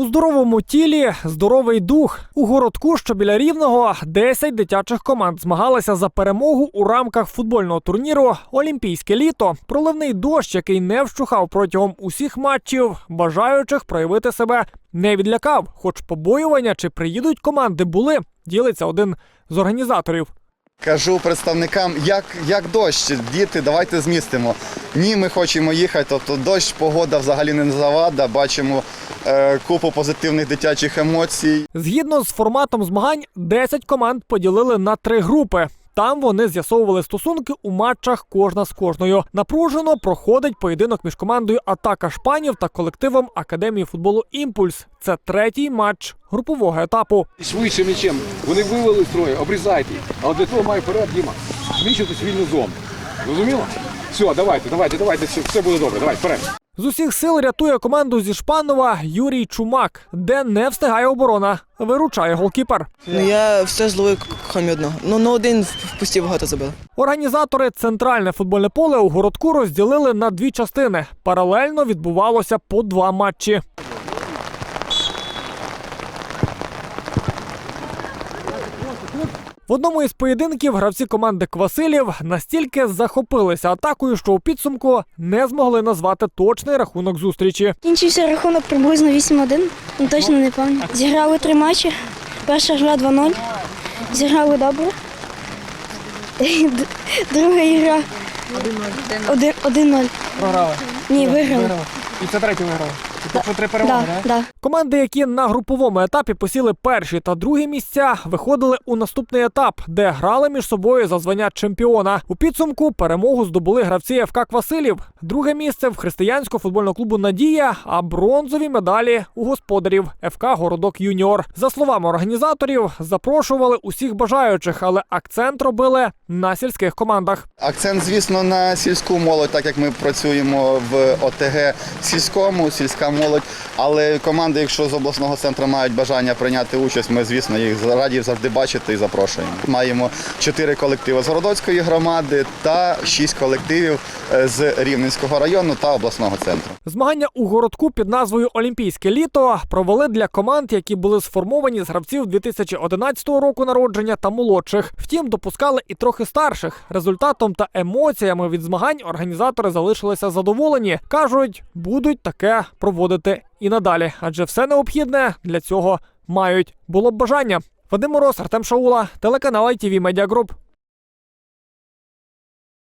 У здоровому тілі здоровий дух. У городку, що біля рівного, 10 дитячих команд змагалися за перемогу у рамках футбольного турніру Олімпійське літо. Проливний дощ, який не вщухав протягом усіх матчів, бажаючих проявити себе не відлякав. Хоч побоювання чи приїдуть команди були, ділиться один з організаторів. Кажу представникам, як, як дощ, діти, давайте змістимо. Ні, ми хочемо їхати. Тобто дощ, погода взагалі не завада. Бачимо е, купу позитивних дитячих емоцій. Згідно з форматом змагань, 10 команд поділили на три групи. Там вони з'ясовували стосунки у матчах кожна з кожною. Напружено проходить поєдинок між командою Атака Шпанів та колективом Академії футболу Імпульс. Це третій матч групового етапу. Швидше м'ячем. Вони вивели строю, обрізайте. їх. Але для того має вперед Діма. Зміщитись вільну зону. Зрозуміло? Все, давайте, давайте, давайте, все, все буде добре. Давай, вперед. З усіх сил рятує команду зі Шпанова Юрій Чумак, де не встигає оборона. Виручає голкіпер. Ну я все зловив крім одного. Ну на один впустив багато забив. Організатори центральне футбольне поле у городку розділили на дві частини. Паралельно відбувалося по два матчі. В одному із поєдинків гравці команди Квасилів настільки захопилися атакою, що у підсумку не змогли назвати точний рахунок зустрічі. Кінчився рахунок приблизно 8-1, ну точно не пам'ятаю. Зіграли три матчі. Перша гра 2-0. Зіграли добре. Друга гра 1 1-0. Програли. Ні, виграли. І це третій виграв. Тобто три Да, да. Команди, які на груповому етапі посіли перші та другі місця, виходили у наступний етап, де грали між собою за звання чемпіона. У підсумку перемогу здобули гравці ФК Квасилів. Друге місце в християнського футбольного клубу Надія, а бронзові медалі у господарів ФК Городок Юніор. За словами організаторів, запрошували усіх бажаючих, але акцент робили на сільських командах. Акцент, звісно, на сільську молодь, так як ми працюємо в ОТГ сільському, сільська молодь. Але команди, якщо з обласного центру мають бажання прийняти участь, ми, звісно, їх раді завжди бачити і запрошуємо. Маємо чотири колективи з Городоцької громади та шість колективів е, з Рівненського району та обласного центру. Змагання у городку під назвою Олімпійське літо провели для команд, які були сформовані з гравців 2011 року народження та молодших. Втім, допускали і трохи старших. Результатом та емоціями від змагань організатори залишилися задоволені. кажуть, будуть таке проводити і надалі, адже все необхідне для цього мають. Було б бажання. Вадим Мороз, Артем Шаула, телеканал ITV Media Group.